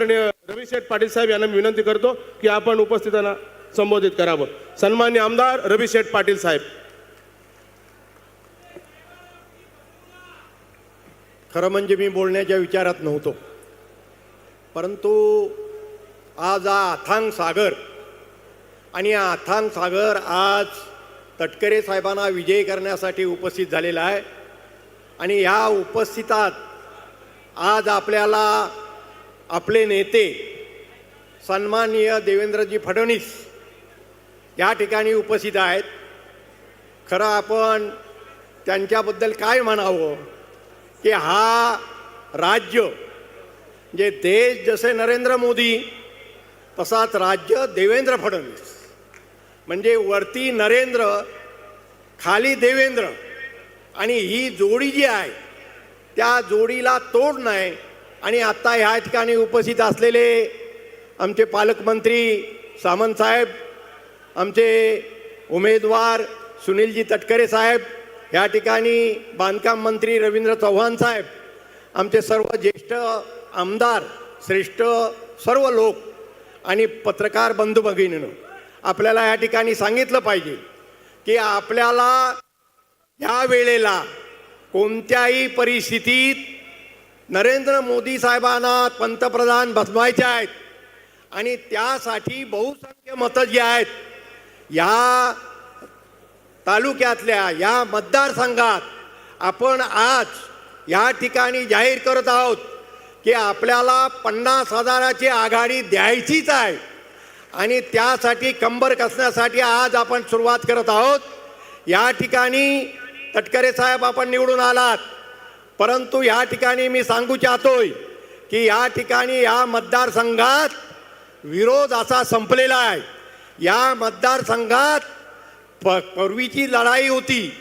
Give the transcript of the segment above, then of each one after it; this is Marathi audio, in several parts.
आदरणीय रविशेठ पाटील साहेब यांना मी विनंती करतो की आपण उपस्थितांना संबोधित करावं. सन्मान्य आमदार रविशेठ पाटील साहेब. खरं म्हणजे मी बोलण्याच्या विचारात नव्हतो. परंतु आज हा अथांग सागर आणि हा अथांग सागर आज तटकरे साहेबांना विजयी करण्यासाठी उपस्थित झालेला आहे. आणि ह्या उपस्थितात आज आपल्याला आपले नेते सन्माननीय देवेंद्रजी फडणवीस या ठिकाणी उपस्थित आहेत. खरं आपण त्यांच्याबद्दल काय म्हणावं? की हा राज्य जे देश जसे नरेंद्र मोदी तसाच राज्य देवेंद्र फडणवीस. म्हणजे वरती नरेंद्र खाली देवेंद्र आणि ही जोडी जी आहे त्या जोडीला तोड नाही आणि आत्ता ह्या ठिकाणी उपस्थित असलेले आमचे पालकमंत्री सामंत साहेब आमचे उमेदवार सुनीलजी तटकरे साहेब या ठिकाणी बांधकाम मंत्री रवींद्र चव्हाण साहेब आमचे सर्व ज्येष्ठ आमदार श्रेष्ठ सर्व लोक आणि पत्रकार बंधू भगिनीनं आपल्याला या ठिकाणी सांगितलं पाहिजे की आपल्याला या वेळेला कोणत्याही परिस्थितीत नरेंद्र मोदी साहेबांना पंतप्रधान बसवायचे आहेत. आणि त्यासाठी बहुसंख्य मतं जी आहेत या तालुक्यातल्या या मतदारसंघात आपण आज या ठिकाणी जाहीर करत आहोत की आपल्याला पन्नास हजाराची आघाडी द्यायचीच आहे. आणि त्यासाठी कंबर कसण्यासाठी आज आपण सुरुवात करत आहोत. या ठिकाणी तटकरे साहेब आपण निवडून आलात. परंतु या ठिकाणी मी सांगू चाहतोय की या ठिकाणी या मतदारसंघात विरोध असा संपलेला आहे. या मतदारसंघात प पूर्वीची लढाई होती.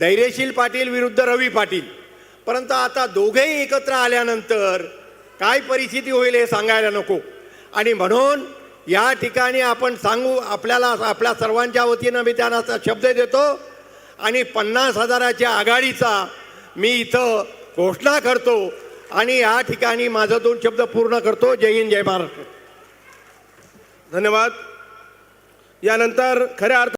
धैर्यशील पाटील विरुद्ध रवी पाटील. परंतु आता दोघेही एकत्र आल्यानंतर काय परिस्थिती होईल हे सांगायला नको. आणि म्हणून या ठिकाणी आपण सांगू आपल्याला आपल्या सर्वांच्या वतीनं मी त्यांना शब्द देतो. आणि पन्नास हजाराच्या आघाडीचा मी इथं घोषणा करतो आणि या ठिकाणी माझा दोन शब्द पूर्ण करतो. जय हिंद जय महाराष्ट्र धन्यवाद. यानंतर खऱ्या अर्थ